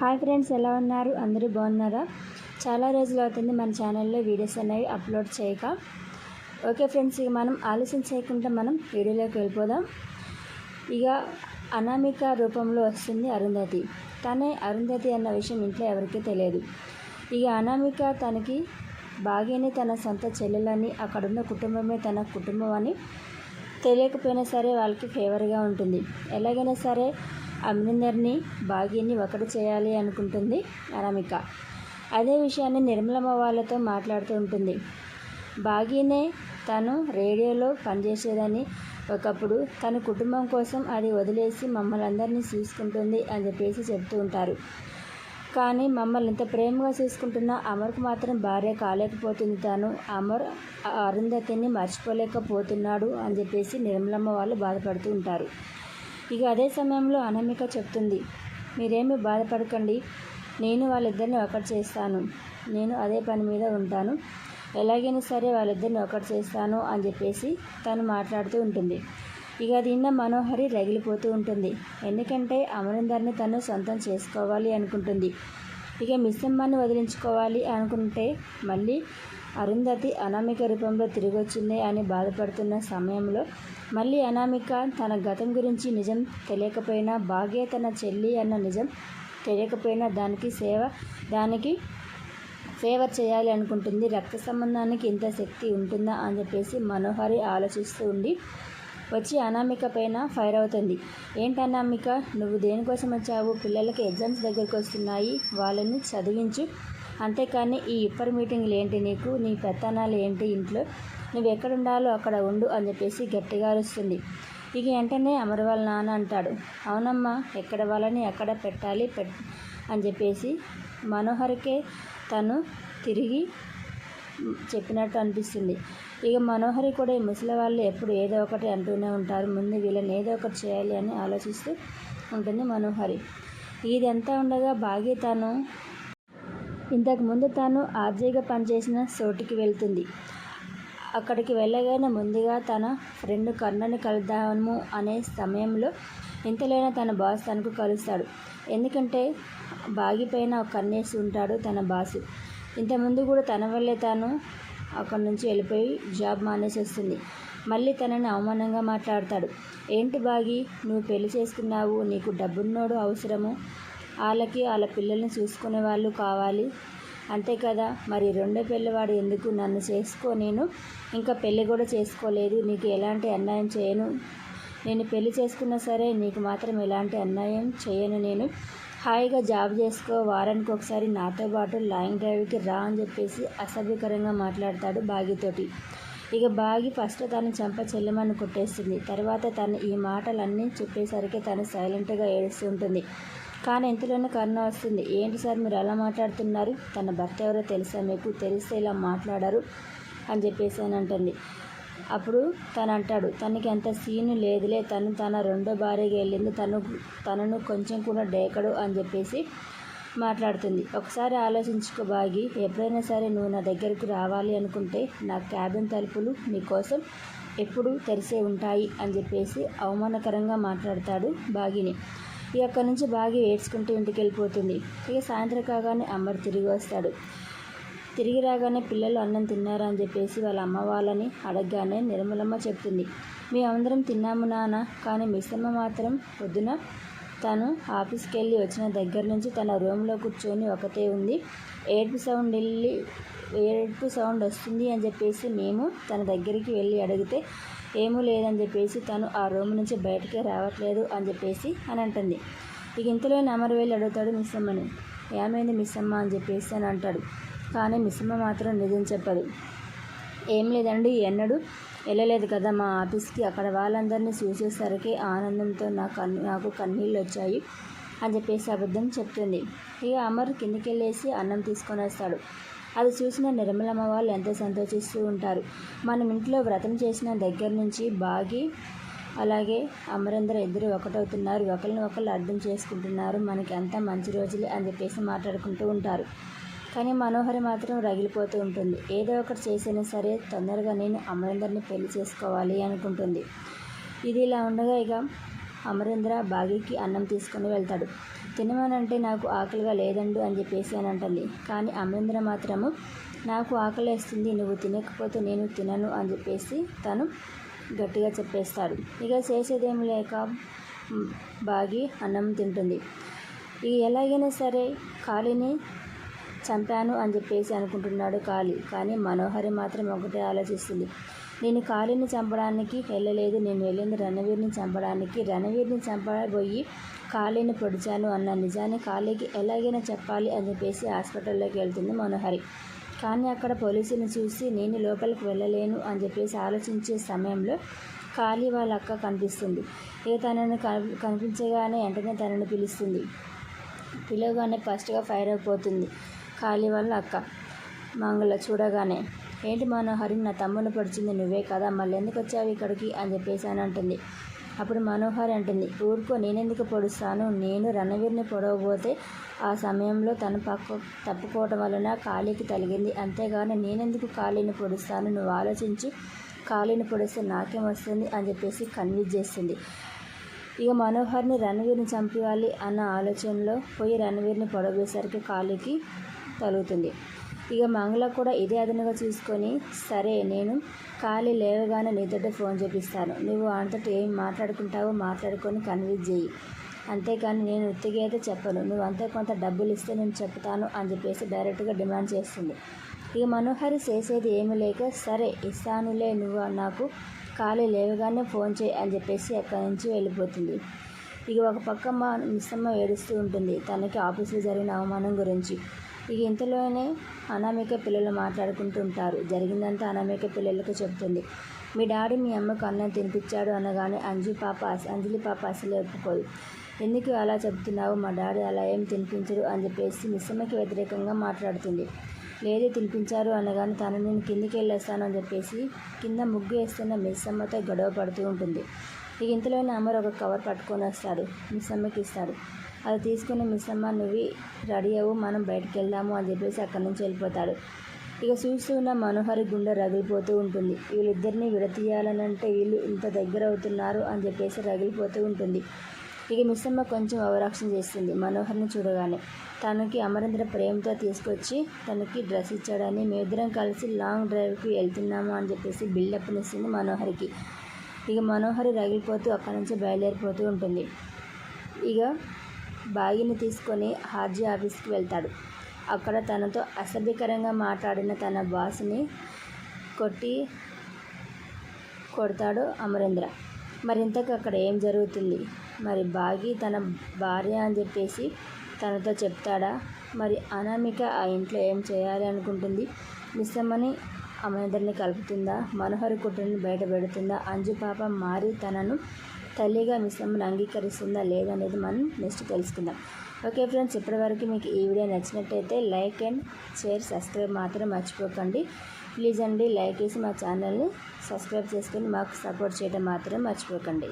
Hi friends ఎలా ఉన్నారు? అందరూ బాగున్నారా? చాలా రోజులు అవుతుంది మన ఛానల్లో వీడియోస్ అనేవి అప్లోడ్ చేయక. ఓకే ఫ్రెండ్స్ ఇక మనం ఆలస్యం చేయకుండా మనం వీడియోలోకి వెళ్ళిపోదాం. ఇక అనామిక రూపంలో వస్తుంది అరుంధతి. తనే అరుంధతి అన్న విషయం ఇంట్లో ఎవరికీ తెలియదు. ఇక అనామిక తనకి బాగానే తన సొంత చెల్లెలని అక్కడున్న కుటుంబమే తన కుటుంబం అని తెలియకపోయినా సరే వాళ్ళకి ఫేవర్గా ఉంటుంది. ఎలాగైనా సరే అమరీందర్ని భాగ్యని ఒకటి చేయాలి అనుకుంటుంది అనామిక. అదే విషయాన్ని నిర్మలమ్మ వాళ్ళతో మాట్లాడుతూ ఉంటుంది. భాగ్యనే తను రేడియోలో పనిచేసేదని ఒకప్పుడు తన కుటుంబం కోసం అది వదిలేసి మమ్మల్ని అందరినీ చూసుకుంటుంది అని చెప్పేసి చెప్తూ ఉంటారు. కానీ మమ్మల్ని ఇంత ప్రేమగా చూసుకుంటున్న అమర్కు మాత్రం భార్య కాలేకపోతుంది తాను. అమర్ అరుంధతిని మర్చిపోలేకపోతున్నాడు అని చెప్పేసి నిర్మలమ్మ వాళ్ళు బాధపడుతూ ఉంటారు. ఇక అదే సమయంలో అనామిక చెప్తుంది మీరేమి బాధపడకండి నేను వాళ్ళిద్దరిని ఒకటి చేస్తాను నేను అదే పని మీద ఉంటాను ఎలాగైనా సరే వాళ్ళిద్దరిని ఒకటి చేస్తాను అని చెప్పేసి తను మాట్లాడుతూ ఉంటుంది. ఇక దిన్న మనోహరి రగిలిపోతూ ఉంటుంది. ఎందుకంటే అమరిందర్ని తను సొంతం చేసుకోవాలి అనుకుంటుంది. ఇక మిశ్రమాన్ని వదిలించుకోవాలి అనుకుంటే మళ్ళీ అరుంధతి అనామిక రూపంలో తిరిగి వచ్చింది అని బాధపడుతున్న సమయంలో మళ్ళీ అనామిక తన గతం గురించి నిజం తెలియకపోయినా బాగే తన చెల్లి అన్న నిజం తెలియకపోయినా దానికి సేవ దానికి సేవ చేయాలి అనుకుంటుంది. రక్త సంబంధానికి ఇంత శక్తి ఉంటుందా అని చెప్పేసి మనోహరి ఆలోచిస్తూ ఉండి వచ్చి అనామిక పైన ఫైర్ అవుతుంది. ఏంటి అనామిక? నువ్వు దేనికోసం వచ్చావు? పిల్లలకి ఎగ్జామ్స్ దగ్గరికి వస్తున్నాయి. వాళ్ళని చదివించు. అంతేకాని ఈ ఇప్పటి మీటింగ్లు ఏంటి నీకు? నీ పెత్తనాలు ఏంటి ఇంట్లో? నువ్వు ఎక్కడ ఉండాలో అక్కడ ఉండు అని చెప్పేసి గట్టిగా అరుస్తుంది. ఇక వెంటనే అమర్ వాళ్ళ నాన్న అంటాడు. అవునమ్మా ఎక్కడ వాళ్ళని ఎక్కడ పెట్టాలి పెట్ అని చెప్పేసి మనోహర్కే తను తిరిగి చెప్పినట్టు అనిపిస్తుంది. ఇక మనోహరి కూడా ఈ ముసలి వాళ్ళు ఎప్పుడు ఏదో ఒకటి అంటూనే ఉంటారు. ముందు వీళ్ళని ఏదో ఒకటి చేయాలి అని ఆలోచిస్తూ ఉంటుంది మనోహరి. ఇదంతా ఉండగా బాగి తాను ఇంతకుముందు తాను ఆర్జీగా పనిచేసిన చోటికి వెళ్తుంది. అక్కడికి వెళ్ళగానే ముందుగా తన ఫ్రెండ్ కర్ణని కలుద్దాము అనే సమయంలో ఇంతలోనే తన బాస్ తనకు కలుస్తాడు. ఎందుకంటే బాగిపైన ఒక కన్నేసి ఉంటాడు తన బాసు. ఇంతకుముందు కూడా తన వల్లే తాను అక్కడి నుంచి వెళ్ళిపోయి జాబ్ మానేసేస్తుంది. మళ్ళీ తనని అవమానంగా మాట్లాడతాడు. ఏంటి బాగి నువ్వు పెళ్ళి చేసుకున్నావు నీకు డబ్బున్నోడు అవసరము. వాళ్ళకి వాళ్ళ పిల్లల్ని చూసుకునే వాళ్ళు కావాలి. అంతే కదా మరి రెండో పెళ్ళివాడు ఎందుకు నన్ను చేసుకో నేను? ఇంకా పెళ్ళి కూడా చేసుకోలేదు నీకు ఎలాంటి అన్యాయం చేయను? నేను పెళ్ళి చేసుకున్నా సరే నీకు మాత్రం ఎలాంటి అన్యాయం చేయను నేను. హాయిగా జాబ్ చేసుకో వారానికి ఒకసారి నాతో పాటు లాంగ్ డ్రైవ్కి రా అని చెప్పేసి అసభ్యకరంగా మాట్లాడతాడు బాగితోటి ఇక బాగి ఫస్ట్ తను చంప చెల్లెమని కొట్టేస్తుంది. తర్వాత తను ఈ మాటలన్నీ చెప్పేసరికి తను సైలెంట్గా ఏడుస్తుంటుంది కానీ ఇంతలోనే కరుణ వస్తుంది. ఏంటి సార్ మీరు అలా మాట్లాడుతున్నారు? తన భర్త ఎవరో తెలుసా మీకు? తెలిస్తే ఇలా మాట్లాడరు అని చెప్పేసి అని అంటుంది. అప్పుడు తను అంటాడు తనకి అంత సీను లేదులే తను తన రెండో భార్యకి వెళ్ళింది తను తనను కొంచెం కూడా డేకడు అని చెప్పేసి మాట్లాడుతుంది. ఒకసారి ఆలోచించుకో బాగి ఎప్పుడైనా సరే నువ్వు నా దగ్గరకు రావాలి అనుకుంటే నా క్యాబిన్ తలుపులు నీకోసం ఎప్పుడు తెరిసే ఉంటాయి అని చెప్పేసి అవమానకరంగా మాట్లాడతాడు బాగిని. ఇక అక్కడి నుంచి బాగి ఏడ్చుకుంటూ ఇంటికి వెళ్ళిపోతుంది. ఇక సాయంత్రం కాగానే అమ్మడు తిరిగి వస్తాడు. తిరిగి రాగానే పిల్లలు అన్నం తిన్నారా అని చెప్పేసి వాళ్ళ అమ్మ వాళ్ళని అడగగానే నిర్మలమ్మ చెప్తుంది. మీ అందరం తిన్నాము నాన్న కానీ మిస్సమ్మ మాత్రం పొద్దున తను ఆఫీస్కి వెళ్ళి వచ్చిన దగ్గర నుంచి తన రూమ్లో కూర్చొని ఒకటే ఉంది. ఏడుపు సౌండ్ వెళ్ళి ఏడుపు సౌండ్ వస్తుంది అని చెప్పేసి మేము తన దగ్గరికి వెళ్ళి అడిగితే ఏమీ లేదని చెప్పేసి తను ఆ రూమ్ నుంచి బయటకే రావట్లేదు అని చెప్పేసి అని అంటుంది. ఇక ఇంతలోనే అమరు అడుగుతాడు మిస్ అమ్మని ఏమైంది మిస్ అమ్మ అని చెప్పేసి అని అంటాడు. కానీ మిస్సమ్మ మాత్రం నిజం చెప్పదు. ఏం లేదండి ఎన్నడూ వెళ్ళలేదు కదా మా ఆఫీస్కి. అక్కడ వాళ్ళందరినీ చూసేసరికి ఆనందంతో నా కన్ను నాకు కన్నీళ్ళు వచ్చాయి అని చెప్పేసి అబద్ధం చెప్తుంది. ఇక అమర్ కిందికి వెళ్ళేసి అన్నం తీసుకొని వస్తాడు. అది చూసిన నిర్మలమ్మ వాళ్ళు ఎంతో సంతోషిస్తూ ఉంటారు. మనం ఇంట్లో వ్రతం చేసిన దగ్గర నుంచి బాగి అలాగే అమరందరూ ఇద్దరు ఒకటవుతున్నారు. ఒకరిని ఒకళ్ళు అర్థం చేసుకుంటున్నారు. మనకి అంతా మంచి రోజులే అని చెప్పేసి మాట్లాడుకుంటూ ఉంటారు. కానీ మనోహరి మాత్రం రగిలిపోతూ ఉంటుంది. ఏదో ఒకటి చేసినా సరే తొందరగా నేను అమరేందర్ని పెళ్ళి చేసుకోవాలి అనుకుంటుంది. ఇది ఇలా ఉండగా ఇక అమరేంద్ర బాగీకి అన్నం తీసుకుని వెళ్తాడు. తినమనంటే నాకు ఆకలిగా లేదండు అని చెప్పేసి అని అంటుంది. కానీ అమరేంద్ర మాత్రము నాకు ఆకలి వేస్తుంది నువ్వు తినకపోతే నేను తినను అని చెప్పేసి తను గట్టిగా చెప్పేస్తాడు. ఇక చేసేదేం లేక బాగి అన్నం తింటుంది. ఇక ఎలాగైనా సరే కాళీని చంపాను అని చెప్పేసి అనుకుంటున్నాడు కాళీ. కానీ మనోహరి మాత్రం ఒకటే ఆలోచిస్తుంది. నేను కాళీని చంపడానికి వెళ్ళలేదు. నేను వెళ్ళింది రణవీర్ని చంపడానికి. రణవీర్ని చంపబోయి కాళీని పొడిచాను అన్న నిజాన్ని కాళీకి ఎలాగైనా చెప్పాలి అని చెప్పేసి హాస్పిటల్లోకి వెళ్తుంది మనోహరి. కానీ అక్కడ పోలీసుని చూసి నేను లోపలికి వెళ్ళలేను అని చెప్పేసి ఆలోచించే సమయంలో కాళీ వాళ్ళ అక్క కనిపిస్తుంది. ఇక తనని కనిపించగానే వెంటనే తనని పిలుస్తుంది. పిలవగానే ఫస్ట్గా ఫైర్ అయిపోతుంది. కాలి వల్ల అక్క మంగళ చూడగానే ఏంటి మనోహరి నా తమ్ముని పొడిచింది నువ్వే కదా మళ్ళీ ఎందుకు వచ్చావు ఇక్కడికి? అని చెప్పేసి అని అంటుంది. అప్పుడు మనోహరి అంటుంది ఊరుకో నేనెందుకు పొడుస్తాను? నేను రణవీర్ని పొడవబోతే ఆ సమయంలో తను పక్క తప్పుకోవటం వలన ఖాళీకి తగిలింది. అంతేగాని నేనెందుకు ఖాళీని పొడుస్తాను? నువ్వు ఆలోచించి. ఖాళీని పొడిస్తే నాకేం వస్తుంది? అని చెప్పేసి కన్విన్స్ చేస్తుంది. ఇక మనోహర్ని రణవీర్ని చంపేయాలి అన్న ఆలోచనలో పోయి రణవీర్ని పొడవేసరికి కాలికి కలుగుతుంది. ఇక మంగళ కూడా ఇదే అదనగా చూసుకొని సరే నేను ఖాళీ లేవగానే నీతోటి ఫోన్ చేపిస్తాను. నువ్వు అంతటి ఏం మాట్లాడుకుంటావో మాట్లాడుకొని కన్విన్స్ చేయి. అంతేకాని నేను ఉత్తిగా అయితే చెప్పను. నువ్వు అంతే కొంత డబ్బులు ఇస్తే నేను చెప్తాను అని చెప్పేసి డైరెక్ట్గా డిమాండ్ చేస్తుంది. ఇక మనోహరి చేసేది ఏమీ లేక సరే ఇస్తానులే నువ్వు నాకు ఖాళీ లేవగానే ఫోన్ చేయి అని చెప్పేసి అక్కడి నుంచి వెళ్ళిపోతుంది. ఇక ఒక పక్క మా మిస్సమ్మ ఏడుస్తూ ఉంటుంది. తనకి ఆఫీస్లో జరిగిన అవమానం గురించి. ఇక ఇంతలోనే అనామిక పిల్లలు మాట్లాడుకుంటూ ఉంటారు జరిగిందంతా అనామిక పిల్లలకు చెబుతుంది. మీ డాడీ మీ అమ్మకు అన్నం తినిపించాడు అనగానే అంజు పాప అంజలి పాప అసలే ఒప్పుకోదు. ఎందుకు అలా చెప్తున్నావు మా డాడీ అలా ఏం తినిపించడు అని చెప్పేసి మిస్సమ్మకి వ్యతిరేకంగా మాట్లాడుతుంది. లేదు తినిపించారు అనగానే తను నేను కిందికి వెళ్ళేస్తాను అని చెప్పేసి కింద ముగ్గు వేస్తున్న మిస్సమ్మతో గొడవ పడుతూ ఉంటుంది. ఇక ఇంతలోనే అమర్ ఒక కవర్ పట్టుకొని వస్తాడు. మిస్సమ్మకి ఇస్తాడు. అది తీసుకుని మిస్ అమ్మ నువ్వు రెడీ అవ్వు మనం బయటికి వెళ్దాము అని చెప్పేసి అక్కడి నుంచి వెళ్ళిపోతాడు. ఇక చూస్తూ ఉన్న మనోహరి గుండె రగిలిపోతూ ఉంటుంది. వీళ్ళిద్దరిని విడతీయాలనంటే వీళ్ళు ఇంత దగ్గర అవుతున్నారు అని చెప్పేసి రగిలిపోతూ ఉంటుంది. ఇక మిస్సమ్మ కొంచెం అవరక్షణ చేస్తుంది మనోహర్ని చూడగానే. తనకి అమరేంద్ర ప్రేమతో తీసుకొచ్చి తనకి డ్రెస్ ఇచ్చాడని మేమిద్దరం కలిసి లాంగ్ డ్రైవ్కి వెళ్తున్నాము అని చెప్పేసి బిల్డప్నిస్తుంది మనోహరికి. ఇక మనోహరి రగిలిపోతూ అక్కడి నుంచి బయలుదేరిపోతూ ఉంటుంది. ఇక బాగిని తీసుకొని హార్జీ ఆఫీస్కి వెళ్తాడు. అక్కడ తనతో అసభ్యకరంగా మాట్లాడిన తన బాస్ని కొట్టి కొడతాడు అమరేంద్ర. మరి ఇంతకు అక్కడ ఏం జరుగుతుంది? మరి బాగి తన భార్య అని చెప్పేసి తనతో చెప్తాడా? మరి అనామిక ఆ ఇంట్లో ఏం చేయాలి అనుకుంటుంది? మిస్సమ్మని అమరేంద్రని కలుపుతుందా? మనోహరి కుట్రని బయట పెడుతుందా? అంజు పాప మారి తనను తల్లిగా మిశ్రమను అంగీకరిస్తుందా లేదా అనేది మనం నెక్స్ట్ తెలుసుకుందాం. ఓకే ఫ్రెండ్స్ ఇప్పటివరకు మీకు ఈ వీడియో నచ్చినట్టయితే లైక్ అండ్ షేర్ సబ్స్క్రైబ్ మాత్రం మర్చిపోకండి. ప్లీజ్ అండి లైక్ చేసి మా ఛానల్ని సబ్స్క్రైబ్ చేసుకొని మాకు సపోర్ట్ చేయడం మాత్రం మర్చిపోకండి.